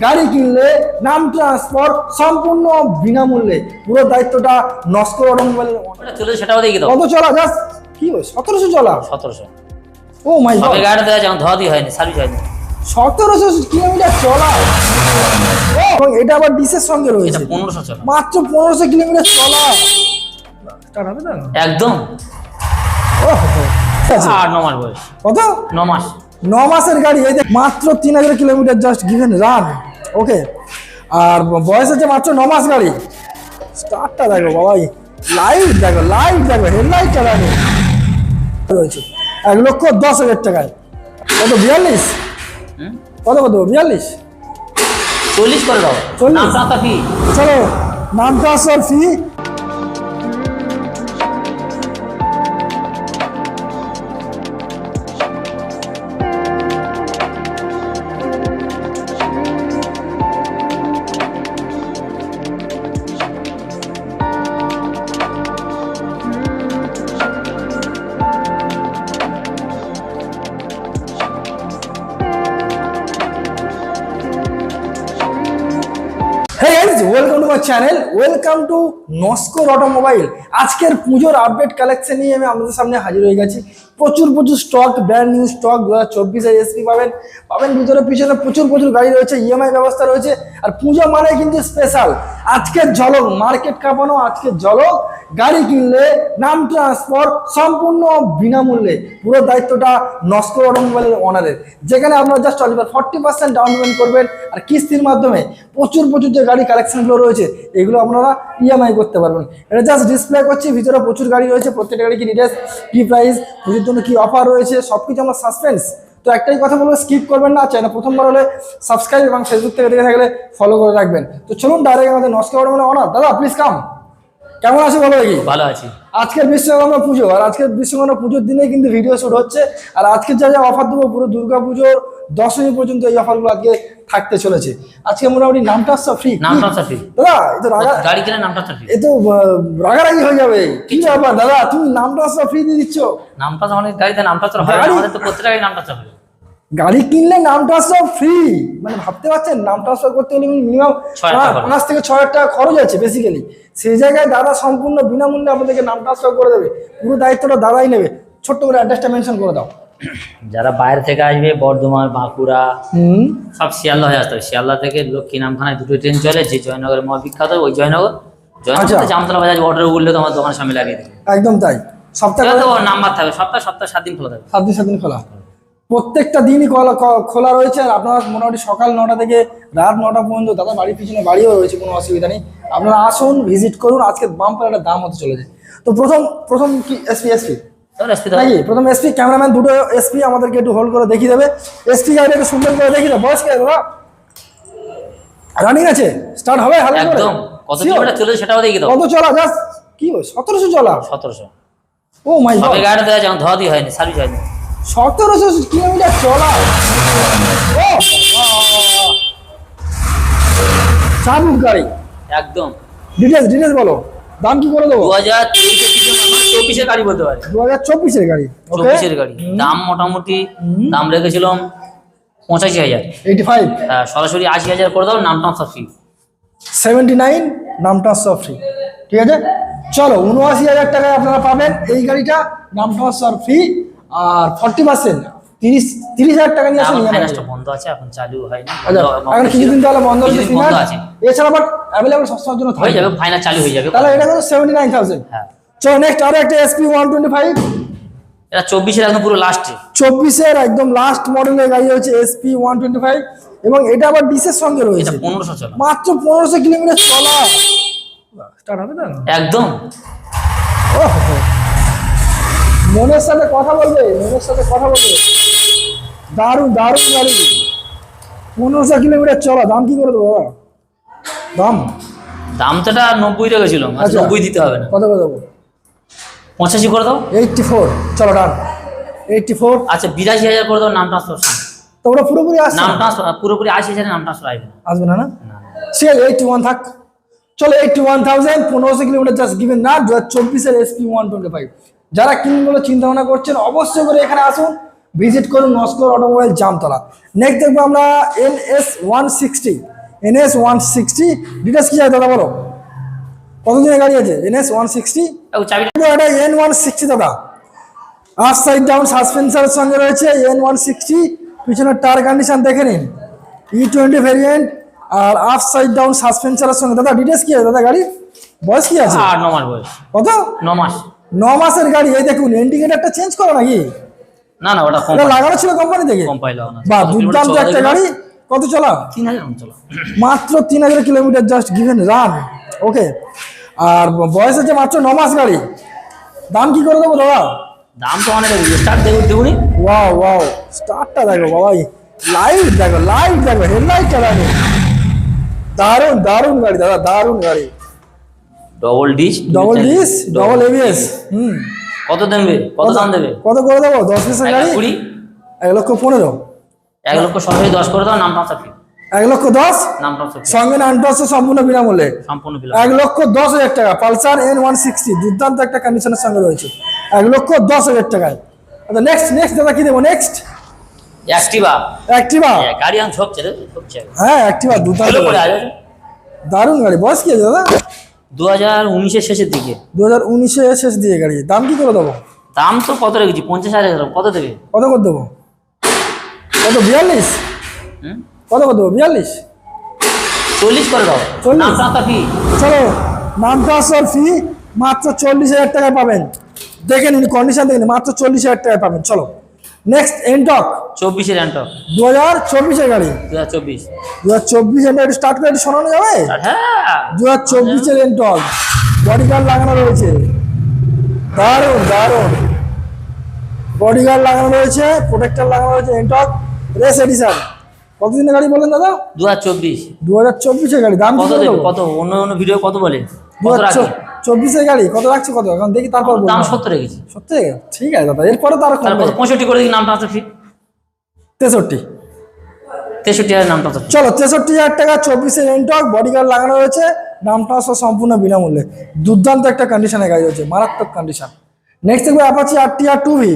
গাড়ি কিনলে নাম ট্রান্সফার সম্পূর্ণ বিনামূল্যে। পুরো দায়িত্বটা নস্কর অটোমোবাইলের ওটা চলে সেটাও দেখি দাও। কত চলা? জাস্ট কি সতেরোশো চলা? সতেরোশো। ও মাই সবে গাড়িটা দেওয়া যেমন ধোয়া দিয়ে হয়নি সার্ভিস হয়নি। সতেরোশো কিলোমিটার চলা? ও, এবং এটা আবার ডিসের সঙ্গে এটা রয়েছে। পনেরোশো চলো। মাত্র পনেরোশো কিলোমিটার চলা? একদম। ও, ঠিক আছে। আর ন মাস বয়স। কত? ন মাস। ন মাসের গাড়ি এই মাত্র তিন হাজার kilometre just given run okay আর বয়স হচ্ছে মাত্র ন মাস গাড়ি। স্টার্টটা দেখো বাবাই। লাইট দেখো লাইট দেখো হেডলাইটটা দেখো। রয়েছে। এক লক্ষ দশ হাজার টাকায়। কত বিয়াল্লিশ? কত কত বিয়াল্লিশ? চল্লিশ করে দাও। চল্লিশ? চলো নাম transfer fee welcome welcome to Naskar automobile আজকের পুজোর আপডেট কালেকশন নিয়ে আমি আপনাদের সামনে হাজির হয়ে গেছি। প্রচুর প্রচুর স্টক ব্র্যান্ড নিউ স্টক দু হাজার চব্বিশে পাবেন। পাবেন ভিতরে, পিছনে প্রচুর প্রচুর গাড়ি রয়েছে ইএমআই ব্যবস্থা রয়েছে। আর পুজো মানে কিন্তু স্পেশাল আজকের ঝলক মার্কেট কাঁপানো আজকের ঝলক। গাড়ি কিনলে নাম ট্রান্সফার সম্পূর্ণ বিনামূল্যে। পুরো দায়িত্বটা নস্কর অটোমোবাইলের ওনারের যেখানে আপনারা জাস্ট অলিভার ফর্টি পার্সেন্ট ডাউন পেমেন্ট করবেন আর কিস্তির মাধ্যমে প্রচুর প্রচুর যে গাড়ি কালেকশনগুলো রয়েছে, এগুলো আপনারা ইএমআই করতে পারবেন। এটা জাস্ট ডিসপ্লে করছি, ভিতরে প্রচুর গাড়ি রয়েছে, প্রত্যেকটা গাড়ি কি ডিটেলস কি প্রাইস পুজোর জন্য কী অফার রয়েছে সব কিছু আমরা সাসপেন্স তো একটাই কথা বলব স্কিপ করবেন না চ্যানেল প্রথমবার হলে সাবস্ক্রাইব এবং ফেসবুক থেকে দেখে থাকলে ফলো করে রাখবেন। তো চলুন ডাইরেক্ট আমাদের নস্কর অটোমোবাইল অনার দাদা প্লিজ কাম কেমন আছে বলো দেখি? ভালো আছি। আজকের বিশ্বকর্মা পুজো আর আজকের বিশ্বকর্মা পুজোর দিনে কিন্তু ভিডিও শুট হচ্ছে। আর আজকে যা যা অফার দেবো পুরো দুর্গা পুজোর দশমী পর্যন্ত এই অফারগুলো আজকে থাকতে চলেছে। আজকে মোটামুটি নামটা ফ্রি নাম ট্রান্সফার ফি দাদা এ তো রাগা গাড়ি কিনে নাম ট্রান্সফার ফি এ তো রাগারাগি হয়ে যাবে। কি ব্যাপার দাদা? তুমি নামটা ফ্রি দিয়ে দিচ্ছ। নামটা মানে গাড়িতে নামটা হয় আমাদের তো প্রত্যেকটা গাড়ি নাম ট্রান্সফার হয় গাড়ি কিনলে নাম ট্রান্সফার ফ্রি মানে ভাবতে পারছেন? নাম ট্রান্সফার করতে গেলে মিনিমাম। পাঁচ থেকে ছয় হাজার টাকা খরচ আছে বেসিক্যালি সেই জায়গায় দাদা সম্পূর্ণ বিনামূল্যে আপনাদেরকে নাম ট্রান্সফার করে দেবে। পুরো দায়িত্বটা দাদাই নেবে। ছোট্ট করে অ্যাড্রেসটা মেনশন করে দাও। যারা বাইরে থেকে আসবে বর্ধমান বাঁকুড়া হুম। সব শিয়ালদা হয়ে আসতে হবে। শিয়ালদা থেকে লক্ষ্মী নামখানায় দুটো ট্রেন চলে যে জয়নগরের মহা বিখ্যাত ওই জয়নগর। জয়নগর আচ্ছা। জামতলা বাজার অর্ডার উঠলে তো আমার দোকানের সামনে লাগিয়ে দেবে। একদম তাই। সপ্তাহে নাম্বার থাকবে। সপ্তাহ সপ্তাহ সাত দিন খোলা থাকবে। সাত দিন সাত দিন খোলা। প্রত্যেকটা দিনই খোলা খোলা রয়েছে। আর আপনারা মোটামুটি সকাল নটা থেকে রাত নটা পর্যন্ত দাদা বাড়ির পিছনে বাড়িও রয়েছে কোনো অসুবিধা নেই। আপনারা আসুন ভিজিট করুন। আজকে বাম্পার একটা দাম হতে চলেছে। তো প্রথম প্রথম কি এসপি এসপি নাকি? প্রথম এসপি ক্যামেরাম্যান দুটো এসপি আমাদেরকে একটু হোল্ড করে দেখিয়ে দেবে। এসপি একটু সুন্দর করে দেখিয়ে দেবে বয়স কে দাদা। রানিং আছে? স্টার্ট হবে? হালকা করে? একদম। কত Sure? কিলোমিটার চলে সেটাও দেখি দাও। কত চলা? জাস্ট কি সতেরোশো চলা? সতেরোশো। ও মাই যেমন ধোয়া দিয়ে হয়নি সার্ভিস হয়নি। সতেরোশো কিলোমিটার চলা। ও! চাবুক গাড়ি। একদম। ডিটেলস ডিটেলস বলো। দাম কি করে দেবো? দু হাজার চব্বিশের গাড়ি বলতে পারে। দু হাজার চব্বিশের গাড়ি চব্বিশের গাড়ি। দাম মোটামুটি দাম রেখেছিলাম পঁচাশি হাজার। এইটি ফাইভ হ্যাঁ, সরাসরি আশি হাজার করে দাও নাম ট্রান্সফার ফি সেভেন্টি নাইন নামটা সব ফ্রি ঠিক আছে? চলো উনআশি হাজার টাকায় আপনারা পাবেন এই গাড়িটা নাম ট্রান্সফার ফ্রি আর ফর্টি পার্সেন্ট তিরিশ তিরিশ হাজার টাকা নিয়ে ফাইন্যান্সটা বন্ধ আছে এখন চালু হয়নি আচ্ছা এখন কিছুদিন তাহলে বন্ধ বন্ধ আছে? এছাড়া বাট অ্যাভেলেবল সবসময়ের জন্য হয়ে যাবে চালু হয়ে যাবে তাহলে এটা সেভেন্টি নাইন থাউজেন্ড হ্যাঁ। চলো নেক্সট আরও একটা এসপি ওয়ান টোয়েন্টি ফাইভ এটা চব্বিশের একদম পুরো লাস্টে চব্বিশের একদম লাস্ট মডেলের গাড়ি হচ্ছে এসপি ওয়ান টোয়েন্টি ফাইভ এবং এটা আবার ডিসের সঙ্গে রয়েছে। পনেরোশো চলো। মাত্র পনেরোশো কিলোমিটার চলা। স্টার্ট হবে তো? একদম। ওহ, মনের সাথে কথা বলবে মনের সাথে কথা বলবে। দারুণ দারুণ গাড়ি। পনেরোশো কিলোমিটার চলা দাম কি করে দেবো বাবা? দাম? দাম তো এটা নব্বই রেখেছিল আচ্ছা। নব্বই দিতে হবে না। কত করে দেবো? পঁচাশি করে দাও। Eighty four. চলো ডান। Eighty four. আচ্ছা বিরাশি হাজার করে দাও নাম ট্রান্সফার তো ওটা পুরোপুরি আসছে নাম? ট্রান্সফার পুরোপুরি আশি হাজারের নাম ট্রান্সফার আসবে না। আসবে না না? না। ঠিক আছে এইটটি ওয়ান থাক। চলো এইটটি ওয়ান থাউজেন্ড পনেরোশো কিলোমিটার জাস্ট গিভেন না দু হাজার চব্বিশের এসপি ওয়ান টোয়েন্টি ফাইভ যারা কিনবেন বলে চিন্তা ভাবনা করছেন অবশ্যই করে এখানে আসুন ভিজিট করুন নস্কর অটোমোবাইল জামতলা। নেক্সট দেখব আমরা N S one sixty N S one sixty details কি আছে দাদা বলো? কত দিনের গাড়ি আছে? এন এস ওয়ান সিক্সটি এটা এন ওয়ান সিক্সটি দাদা। আপ সাইড ডাউন সাসপেন্সারের সঙ্গে রয়েছে এন ওয়ান সিক্সটি পিছনের টায়ার কন্ডিশন দেখে নিন। ই টোয়েন্টি ভেরিয়েন্ট আর আপ সাইড ডাউন সাসপেন্সারের সঙ্গে। দাদা ডিটেলস কি আছে? দাদা গাড়ি বয়স কি আছে? আর ন মাস বয়স। কত? ন মাস ন মাসের গাড়ি এই দেখুন ইন্ডিকেটারটা চেঞ্জ করো নাকি? না না ওটা লাগানো ছিল কোম্পানি থেকে। বা দুর্দান্ত একটা গাড়ি। কত চলা? তিন হাজার মাত্র তিন হাজার kilometre just given run okay আর বয়স হচ্ছে মাত্র ন মাস গাড়ি। দাম কি করে দেবো দাদা? দাম তো অনেক স্টার্ট দেখুন দেখুনি ওয়াও ওয়াও স্টারটা দেখো বাবাই। লাইট দেখো লাইট দেখো হেডলাইটটা দেখো। দারুণ দারুণ গাড়ি দাদা দারুণ গাড়ি। Double disc double disc double ABS হুম। কত দেবে? কত দাম দেবে? কত করে দেবো? দশ পিসের গাড়ি? কুড়ি। এক লক্ষ পনেরো। এক লক্ষ সরাসরি দশ করে দাও নাম ট্রান্সফার ফি। এক লক্ষ দশ? নাম ট্রান্সফার সঙ্গে নাইন পার্সেন্ট সম্পূর্ণ বিনামূল্যে। সম্পূর্ণ এক লক্ষ দশ হাজার টাকা। পালসার এন ওয়ান সিক্সটি দুর্দান্ত একটা কন্ডিশনের সঙ্গে রয়েছে। এক লক্ষ দশ হাজার টাকায়। আচ্ছা নেক্সট নেক্সট দাদা কি দেবো? নেক্সট অ্যাক্টিভা অ্যাক্টিভা গাড়ি আমি ঝোঁকছে রে ঝোঁকছে হ্যাঁ অ্যাক্টিভা দুর্দান্ত দারুণ গাড়ি। বয়স কি আছে দাদা? দু হাজার উনিশের শেষের দিকে। দু হাজার শেষ গাড়ি। দাম কি করে দেবো? দাম তো কত রেখেছি? পঞ্চাশ হাজার। কত দেবে? কত করে দেবো? কত বিয়াল্লিশ? কত করে দেবো বিয়াল্লিশ? চল্লিশ করে দাও। চল্লিশ? নাম ট্রান্সফার ফি চলো নাম ট্রান্সফার ফি মাত্র চল্লিশ হাজার টাকায় পাবেন। দেখে নিন কন্ডিশন দেখে মাত্র চল্লিশ হাজার টাকায় পাবেন। চলো। নেক্সট এনটক চব্বিশের অ্যান্টক দু হাজার চব্বিশের গাড়ি। দু হাজার চব্বিশ। দু হাজার চব্বিশ একটু স্টার্ট করে একটু শোনানো যাবে? হ্যাঁ। দু হাজার চব্বিশের এনটক বডি গার্ড লাগানো রয়েছে। দারুণ দারুণ। বডি গার্ড লাগানো রয়েছে প্রোটেক্টর লাগানো রয়েছে এনটক রেস এডিশন কতদিনের গাড়ি বলেন দাদা? দু হাজার চব্বিশ। দু হাজার চব্বিশের গাড়ি। দাম কত কত? অন্য অন্য ভিডিও কত বলে? কত রাখি? চব্বিশের গাড়ি কত রাখছো কত? এখন দেখি তারপর দাম সত্তর রেখেছি সত্যি ঠিক আছে দাদা এরপরে তার পঁয়ষট্টি করে দিই নাম ট্রান্সফার তেষট্টি। তেষট্টি হাজার নাম ট্রান্সফার চলো তেষট্টি হাজার টাকা চব্বিশের এনটক বডি গার্ড লাগানো রয়েছে। নাম ট্রান্সফার সম্পূর্ণ বিনামূল্যে। দুর্দান্ত একটা কন্ডিশনে গাড়ি রয়েছে মারাত্মক কন্ডিশন নেক্সট দেখব Apache R T R two V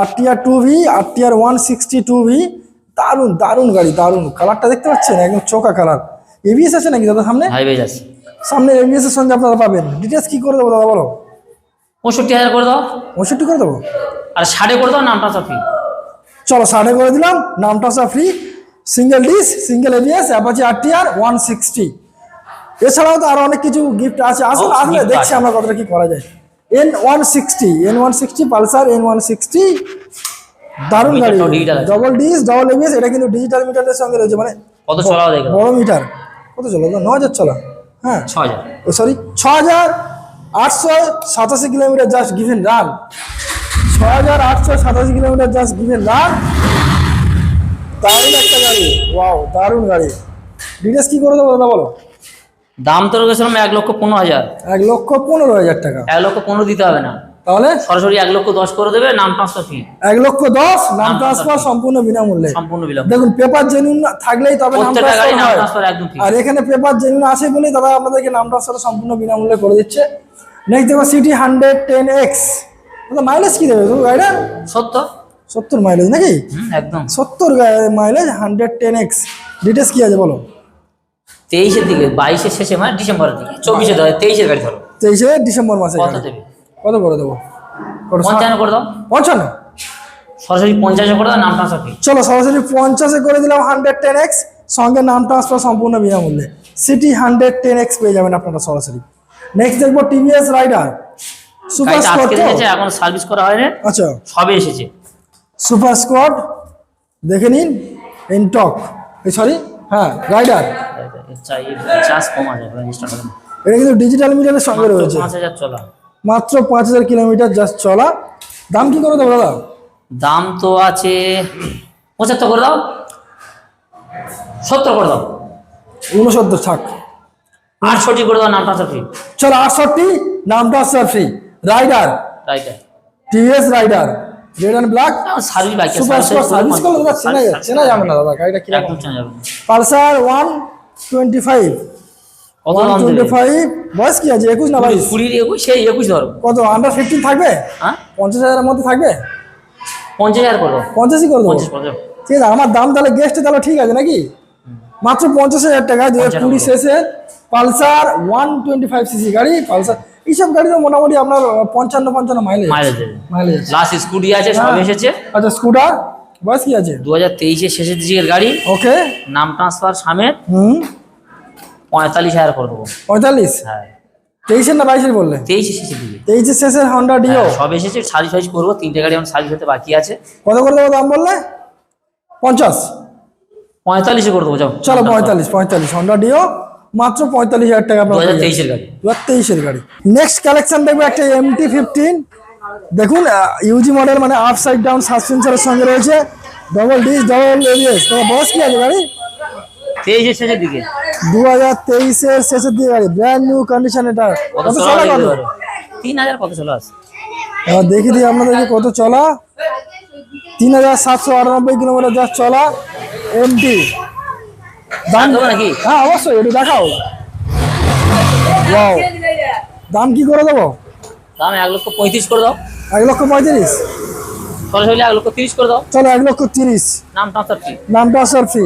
R T R two V R T R one sixty two V দারুণ দারুণ গাড়ি দারুণ। কালারটা দেখতে পাচ্ছেন? একদম চোখা কালার এবিএস আছে নাকি দাদা সামনে? হাইওয়ে যাচ্ছে সামনে এবিএস এর সঙ্গে আপনারা পাবেন। ডিটেলস কি করে দেবো দাদা বলো? পঁয়ষট্টি হাজার করে দাও। পঁয়ষট্টি করে দেবো? আর সাড়ে করে দাও নাম ট্রান্সফার ফি চলো সাড়ে করে দিলাম নামটা সব free single disc single ABS Apache R T R one sixty এছাড়াও তো আরও অনেক কিছু গিফট আছে। আসলে Oh, আসলে দেখছি আমরা কতটা কি করা যায়। N one sixty N one sixty Pulsar N one sixty দারুণ গাড়ি। ডবল ডিস ডবল এবিএস এটা কিন্তু ডিজিটাল মিটারের সঙ্গে রয়েছে মানে কত চলাও বড় মিটার কত চলো? ন হাজার চলা। হ্যাঁ। ছ হাজার। সরি ছ হাজার আটশো সাতাশি কিলোমিটার জাস্ট গিভেন রান ছ হাজার আটশো সাতাশি কিলোমিটার জাস্ট গিভেন রান দারুণ একটা গাড়ি। ওয়াও দারুণ গাড়ি। ডিটেলস কি করে দেবো দাদা বলো? দাম তো রেখেছিলাম এক লক্ষ পনেরো হাজার। এক লক্ষ পনেরো হাজার টাকা। এক লক্ষ পনেরো দিতে হবে না। তাহলে? সরাসরি এক লক্ষ দশ করে দেবে নাম ট্রান্সফার ফি এক লক্ষ দশ নাম ট্রান্সফার সম্পূর্ণ বিনামূল্যে। সম্পূর্ণ দেখুন পেপার জেনুইন থাকলেই তবে নাম ট্রান্সফার একদম আর এখানে পেপার জেনুইন আছে বলেই দাদা আপনাদেরকে নাম ট্রান্সফার সম্পূর্ণ বিনামূল্যে করে দিচ্ছে। নেক্সট দেখো CT hundred ten X mileage কি দেবে গাড়িটা সত্য সত্তর। মাইলেজ নাকি? একদম। সত্তর mileage hundred ten X details কি আছে বলো? তেইশের দিকে বাইশের শেষে মানে ডিসেম্বরের দিকে চব্বিশে তেইশের গাড়ি ধরো। তেইশে ডিসেম্বর মাসে কত দেবে? কত করে দেবো পঞ্চান্ন করে দাও পঞ্চান্ন সরাসরি পঞ্চাশে করে দাও নাম ট্রান্সফার চলো সরাসরি পঞ্চাশে করে দিলাম হান্ড্রেড টেন এক্স সঙ্গে নাম ট্রান্সফার সম্পূর্ণ বিনামূল্যে সিটি হান্ড্রেড টেন এক্স পেয়ে যাবেন আপনারা সরাসরি নেক্সট দেখব টিভিএস রাইডার সুপার স্কোয়াড এখন সার্ভিস করা হয়নি আচ্ছা সবে এসেছে সুপার স্কোয়াড দেখে নিন এনটক সরি হ্যাঁ রাইডার এটা কিন্তু ডিজিটাল মিটারের সঙ্গে রয়েছে পাঁচ হাজার চলা মাত্র পাঁচ হাজার কিলোমিটার জাস্ট চলা। দাম কি করে দেবো দাদা? দাম তো আছে পঁচাত্তর করে দাও। সত্তর করে দাও। উনসত্তর থাক। আটষট্টি করে দাও নামটা ট্রান্সফার ফি চলো আটষট্টি নামটা free Raider right TVS Raider red and black service bike super service করলে দাদা চেনা যাবে না দাদা গাড়িটা কীরকম। পালসার ওয়ান টোয়েন্টি ফাইভ বয়স কি আছে? একুশ না বাইশ? কুড়ির একুশ? সেই একুশ ধরো। কত? আন্ডার ফিফটিন থাকবে? হ্যাঁ? পঞ্চাশ হাজারের মধ্যে থাকবে? পঞ্চাশ হাজার করব পঞ্চাশই করে দেবো। পঞ্চাশ পঞ্চাশ। ঠিক আছে আমার দাম তাহলে গেস্টে তাহলে ঠিক আছে নাকি? মাত্র পঞ্চাশ হাজার টাকা দু হাজার কুড়ি শেষে। Pulsar one twenty five CC গাড়ি পালসার। এইসব গাড়ি তো মোটামুটি আপনার পঞ্চান্ন পঞ্চান্ন মাইলেজ মাইলেজ লাস্ট স্কুটি আছে। সব হ্যাঁ। এসেছে। আচ্ছা স্কুটার বয়স কি আছে? দু হাজার তেইশের শেষের দিকের গাড়ি। ওকে নাম ট্রান্সফার সামেত হুম। পঁয়তাল্লিশ হাজার করে দেবো। পঁয়তাল্লিশ? হ্যাঁ। তেইশের না বাইশের বললে? তেইশে শেষের দিকে। তেইশের শেষের হন্ডা ডিও সব এসেছে সার্ভিস ফাইজ করব তিনটে গাড়ি আমার সার্ভিস হতে বাকি আছে। কত করে দেবো দাম বললে? পঞ্চাশ? পঁয়তাল্লিশে করে দেবো যাও। চলো পঁয়তাল্লিশ পঁয়তাল্লিশ। হন্ডা ডিও মাত্র পঁয়তাল্লিশ হাজার টাকা দু হাজার তেইশের গাড়ি। দু হাজার তেইশের গাড়ি। নেক্সট কালেকশন দেখব একটা এমটি ফিফটিন দেখুন ইউজি মডেল মানে আপ সাইড ডাউন সাসপেন্সারের সঙ্গে রয়েছে। ডবল ডিস ডবল এবিএস তোমার বয়স কি আছে গাড়ি? তেইশের শেষের দিকে। দু হাজার তেইশের শেষের দিকে গাড়ি ব্র্যান্ড নিউ কন্ডিশন এটা। কত চলা কত তিন হাজার কত চলে আসে এবার দেখি দিই আপনাদেরকে কত চলা। তিন হাজার সাতশো আটানব্বই কিলোমিটার যা চলা এমটি দাম নাকি? হ্যাঁ অবশ্যই একটু দেখাও। ওয়াও দাম কি করে দেবো? দাম এক লক্ষ পঁয়ত্রিশ করে দাও। এক লক্ষ পঁয়ত্রিশ? সরাসরি এক লক্ষ তিরিশ করে দাও। চলো এক লক্ষ তিরিশ। নাম ট্রান্সফার কি নাম transfer fee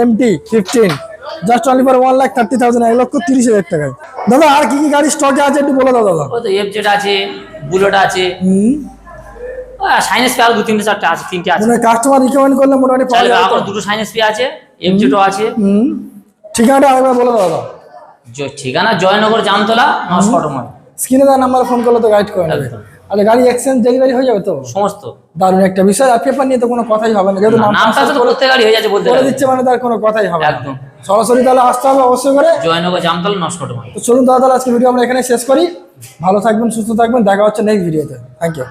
MT fifteen just only for one lakh thirty thousand এক লক্ষ তিরিশ হাজার টাকায়। দাদা আর কি কি গাড়ি স্টকে আছে একটু বলে দাও দাদা। ওই তো এফ জেড আছে বুলেট আছে। হুম। সাইন্স পে আরও দু তিনটে চারটে আছে তিনটে আছে। মানে কাস্টমার রিকমেন্ড করলে মোটামুটি পাওয়া যাবে? দুটো সাইন্স পে আছে আছে। ঠিকানাটা আরেকবার বলে দাও দাদা। ঠিকানা জয়নগর জামতলা নশো অটোময় স্ক্রিনে দেওয়ার নাম্বার ফোন করলে তো গাইড করে নেবে। আচ্ছা গাড়ি এক্সচেঞ্জ ডেলিভারি হয়ে যাবে তো? সমস্ত। দারুণ একটা বিষয়। আর পেপার নিয়ে তো কোনো কথাই হবে না। যেহেতু নামটা তো গাড়ি হয়ে যাচ্ছে বলতে বলে দিচ্ছে মানে তার কোনো কথাই হবে না। একদম। সরাসরি তাহলে আসতে হবে অবশ্যই করে। জয়নগর জামতলা তো চলুন দাদা তাহলে আজকে ভিডিও আমরা এখানে শেষ করি। ভালো থাকবেন সুস্থ থাকবেন। দেখা হচ্ছে নেক্সট ভিডিওতে থ্যাংক ইউ